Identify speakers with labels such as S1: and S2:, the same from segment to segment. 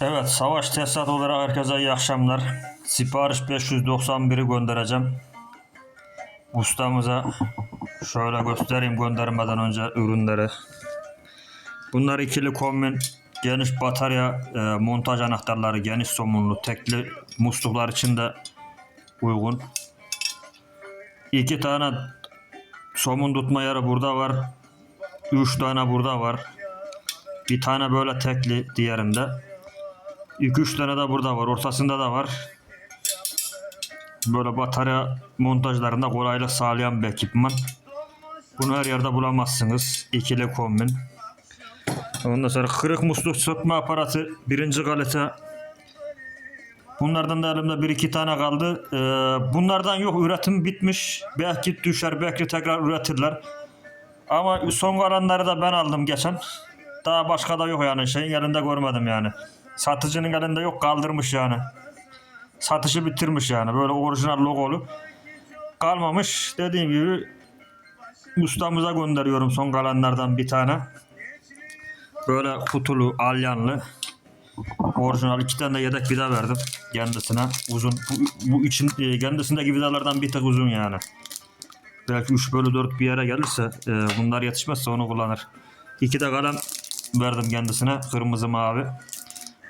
S1: Evet, savaş tesisat olarak herkese iyi akşamlar. Sipariş 591'i göndereceğim. Ustamıza şöyle göstereyim göndermeden önce ürünleri. Bunlar ikili kombin, geniş batarya, e, montaj anahtarları, geniş somunlu, tekli musluklar için de uygun. İki tane somun tutma yeri burada var. Üç tane burada var. Bir tane böyle tekli diğerinde. 2-3 tane de burada var. Ortasında da var. Böyle batarya montajlarında kolaylık sağlayan bir ekipman. Bunu her yerde bulamazsınız. İkili kombin. Ondan sonra kırık musluk sökme aparatı birinci kalite. Bunlardan da elimde bir iki tane kaldı. Ee, bunlardan yok üretim bitmiş. Belki düşer belki tekrar üretirler. Ama son kalanları da ben aldım geçen. Daha başka da yok yani şeyin elinde görmedim yani. Satıcının elinde yok kaldırmış yani. Satışı bitirmiş yani böyle orijinal logolu. Kalmamış dediğim gibi ustamıza gönderiyorum son kalanlardan bir tane. Böyle kutulu, alyanlı. Orijinal iki tane de yedek vida verdim kendisine. Uzun. Bu, bu için e, kendisindeki vidalardan bir tek uzun yani. Belki 3 bölü 4 bir yere gelirse e, bunlar yetişmezse onu kullanır. İki de kalem verdim kendisine. Kırmızı mavi.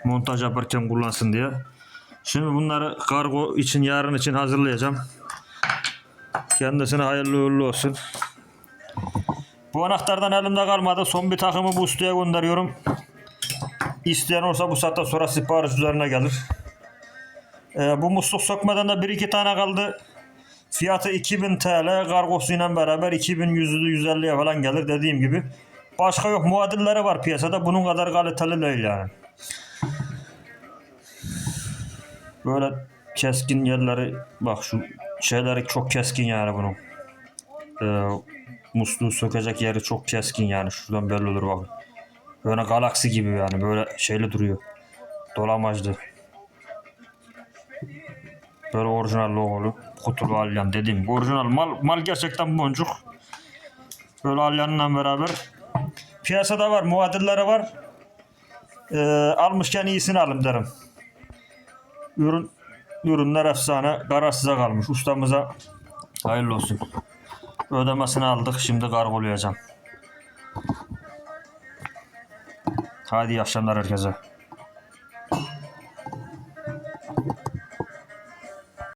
S1: Montaj yaparken kullansın diye. Şimdi bunları kargo için yarın için hazırlayacağım. Kendisine hayırlı uğurlu olsun. Bu anahtardan elimde kalmadı. Son bir takımı bu ustaya gönderiyorum. İsteyen olursa bu saatten sonra sipariş üzerine gelir. Ee, bu musluk de bir iki tane kaldı. Fiyatı 2000 TL. Kargosuyla beraber 2100'lü 150'ye falan gelir dediğim gibi. Başka yok. Muadilleri var piyasada. Bunun kadar kaliteli değil yani. Böyle keskin yerleri bak şu şeyleri çok keskin yani bunun. Ee, musluğu sökecek yeri çok keskin yani. Şuradan belli olur bak. Böyle galaksi gibi yani böyle şeyli duruyor. Dolamajlı. Böyle orijinal logolu. Kutulu alyan dediğim. Orijinal mal, mal gerçekten boncuk. Böyle alyanla beraber. Piyasada var muadilleri var. Ee, almışken iyisini alın derim. Ürün ürünler efsane. Kararsıza kalmış. Ustamıza hayırlı olsun. Ödemesini aldık. Şimdi kargolayacağım. Hadi iyi akşamlar herkese.